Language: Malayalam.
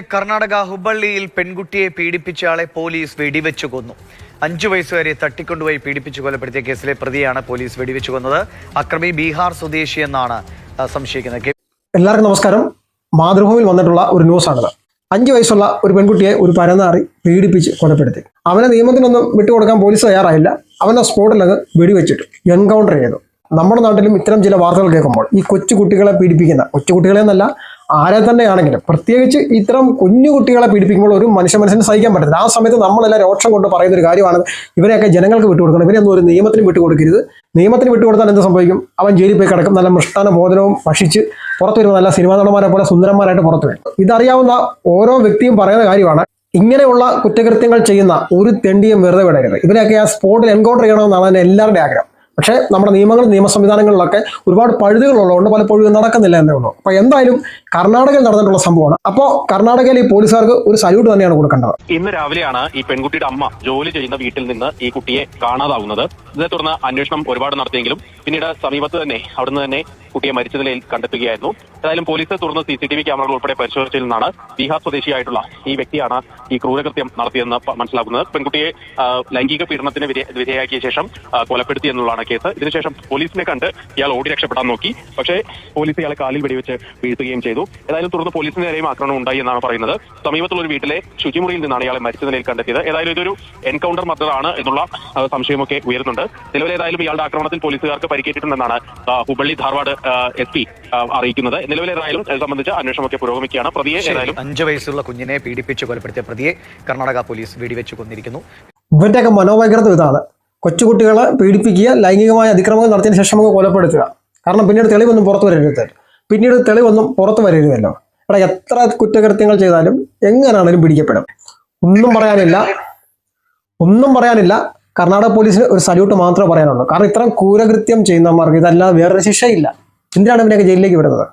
കർണാടക ഹുബള്ളിയിൽ പെൺകുട്ടിയെ പീഡിപ്പിച്ചയാളെ പോലീസ് വെടിവെച്ചു കൊന്നു. അഞ്ചു വയസ്സുകാരെ തട്ടിക്കൊണ്ടുപോയി പീഡിപ്പിച്ചു കൊലപ്പെടുത്തിയ കേസിലെ പ്രതിയാണ് പോലീസ് വെടിവെച്ചു കൊന്നത്. അക്രമി ബീഹാർ സ്വദേശി എന്നാണ് സംശയിക്കുന്നത്. എല്ലാവർക്കും നമസ്കാരം. മാതൃഭൂമിയിൽ വന്നിട്ടുള്ള ഒരു ന്യൂസ് ന്യൂസാണിത്. അഞ്ചു വയസ്സുള്ള ഒരു പെൺകുട്ടിയെ ഒരു പരന്നാറി പീഡിപ്പിച്ച് കൊലപ്പെടുത്തി. അവനെ നിയമത്തിനൊന്നും വിട്ടുകൊടുക്കാൻ പോലീസ് തയ്യാറായില്ല. അവനെ സ്പോട്ടിൽ അത് വെടിവെച്ചിട്ടു എൻകൗണ്ടർ ചെയ്തു. നമ്മുടെ നാട്ടിലും ഇത്തരം ചില വാർത്തകൾ കേൾക്കുമ്പോൾ ഈ കൊച്ചു കുട്ടികളെ പീഡിപ്പിക്കുന്ന കൊച്ചു കുട്ടികളെ എന്നല്ല ആരെ തന്നെയാണെങ്കിലും പ്രത്യേകിച്ച് ഇത്തരം കുഞ്ഞു കുട്ടികളെ പീഡിപ്പിക്കുമ്പോൾ ഒരു മനുഷ്യ മനസ്സിന് സഹിക്കാൻ പറ്റില്ല ആ സമയത്ത് നമ്മളെല്ലാം രോക്ഷം കൊണ്ട് പറയുന്ന ഒരു കാര്യമാണ് ഇവരെയൊക്കെ ജനങ്ങൾക്ക് വിട്ടുകൊടുക്കണം. ഇവരെയൊന്നും ഒരു നിയമത്തിന് വിട്ടുകൊടുക്കരുത്. നിയമത്തിന് വിട്ടുകൊടുത്താൽ എന്ത് സംഭവിക്കും? അവൻ ജയിലിൽ പോയി കിടക്കും. നല്ല മൃഷ്ടാന ബോധനവും ഭക്ഷിച്ച് പുറത്തു വരുമ്പോൾ നല്ല സിനിമാ നടന്മാരെ പോലെ സുന്ദരന്മാരായിട്ട് പുറത്തു വരും. ഇതറിയാവുന്ന ഓരോ വ്യക്തിയും പറയുന്ന കാര്യമാണ് ഇങ്ങനെയുള്ള കുറ്റകൃത്യങ്ങൾ ചെയ്യുന്ന ഒരു തെണ്ടിയും വെറുതെ വിടരുത്. ഇവരെയൊക്കെ ആ സ്പോട്ടിൽ എൻകൗണ്ടർ ചെയ്യണമെന്നാണ് എന്റെ എല്ലാവരുടെയും ആഗ്രഹം. പക്ഷേ നമ്മുടെ നിയമങ്ങൾ നിയമ സംവിധാനങ്ങളിലൊക്കെ ഒരുപാട് പഴുതുകളുള്ളതുകൊണ്ട് പലപ്പോഴും നടക്കുന്നില്ല എന്നേ ഉള്ളൂ. അപ്പോൾ എന്തായാലും കർണാടകയിൽ നടന്നിട്ടുള്ള സംഭവമാണ്. അപ്പോൾ കർണാടകയിൽ ഈ പോലീസുകാർക്ക് ഒരു സല്യൂട്ട് തന്നെയാണ് കൊടുക്കേണ്ടത്. ഇന്ന് രാവിലെയാണ് ഈ പെൺകുട്ടിയുടെ അമ്മ ജോലി ചെയ്യുന്ന വീട്ടിൽ നിന്ന് ഈ കുട്ടിയെ കാണാതാവുന്നത്. ഇതേ തുടർന്ന് അന്വേഷണം ഒരുപാട് നടത്തിയെങ്കിലും പിന്നീട് സമീപത്ത് തന്നെ അവിടുന്ന് തന്നെ കുട്ടിയെ മരിച്ച നിലയിൽ കണ്ടെത്തുകയായിരുന്നു. ഏതായാലും പോലീസ് തുറന്ന് സി സി ടി വി ക്യാമറകൾ ഉൾപ്പെടെ പരിശോധിച്ചതിൽ നിന്നാണ് ബീഹാർ സ്വദേശിയായിട്ടുള്ള ഈ വ്യക്തിയാണ് ഈ ക്രൂരകൃത്യം നടത്തിയെന്ന് മനസ്സിലാക്കുന്നത് പെൺകുട്ടിയെ ലൈംഗിക പീഡനത്തിന് വിധേയാക്കിയ ശേഷം കൊലപ്പെടുത്തി എന്നുള്ളതാണ് കേസ്. ഇതിനുശേഷം പോലീസിനെ കണ്ട് ഇയാൾ ഓടി രക്ഷപ്പെടാൻ നോക്കി. പക്ഷേ പോലീസ് ഇയാളെ കാലിൽ വെടിവെച്ച് വീഴ്ത്തുകയും ചെയ്തു. ഏതായാലും തുടർന്ന് പോലീസിന് നേരെയും ആക്രമണം ഉണ്ടായി എന്നാണ് പറയുന്നത്. സമീപത്തുള്ള ഒരു വീട്ടിലെ ശുചിമുറിയിൽ നിന്നാണ് ഇയാളെ മരിച്ച നിലയിൽ കണ്ടെത്തിയത്. ഏതായാലും ഇതൊരു എൻകൗണ്ടർ മർദ്ദമാണ് എന്നുള്ള സംശയമൊക്കെ ഉയരുന്നുണ്ട്. നിലവിൽ ഏതായാലും ഇയാളുടെ ആക്രമണത്തിൽ പോലീസുകാർക്ക് പരിക്കേറ്റിട്ടുണ്ടെന്നാണ് ഹുബള്ളി ധാർവാഡ് എസ് പി അറിയിക്കുന്നത്. നിലവിൽ ഏതായാലും ഇത് സംബന്ധിച്ച് അന്വേഷണമൊക്കെ പുരോഗമിക്കുകയാണ്. പ്രതിയെ ഏതായാലും അഞ്ചു വയസ്സുള്ള കുഞ്ഞിനെ പീഡിപ്പിച്ച് കൊലപ്പെടുത്തിയ പ്രതിയെ കർണാടക പോലീസ് വെടിവെച്ച് കൊന്നിരിക്കുന്നു. ഇവരുടെയൊക്കെ മനോവൈകൃതം ഇതാണ്. കൊച്ചുകുട്ടികളെ പീഡിപ്പിക്കുക ലൈംഗികമായ അതിക്രമങ്ങൾ നടത്തിയതിനു ശേഷം നമുക്ക് കൊലപ്പെടുത്തുക. കാരണം പിന്നീട് തെളിവൊന്നും പുറത്തു വരരുത്. പിന്നീട് തെളിവൊന്നും പുറത്തു വരരുതല്ലോ. ഇവിടെ എത്ര കുറ്റകൃത്യങ്ങൾ ചെയ്താലും എങ്ങനെയാണെങ്കിലും പിടിക്കപ്പെടും. ഒന്നും പറയാനില്ല. ഒന്നും പറയാനില്ല. കർണാടക പോലീസിന് ഒരു സല്യൂട്ട് മാത്രമേ പറയാനുള്ളൂ. കാരണം ഇത്തരം ക്രൂരകൃത്യം ചെയ്യുന്നവർക്ക് ഇതല്ലാതെ വേറൊരു ശിക്ഷയില്ല. എന്തിനാണ് ഇവനെയൊക്കെ ജയിലിലേക്ക് വിടുന്നത്?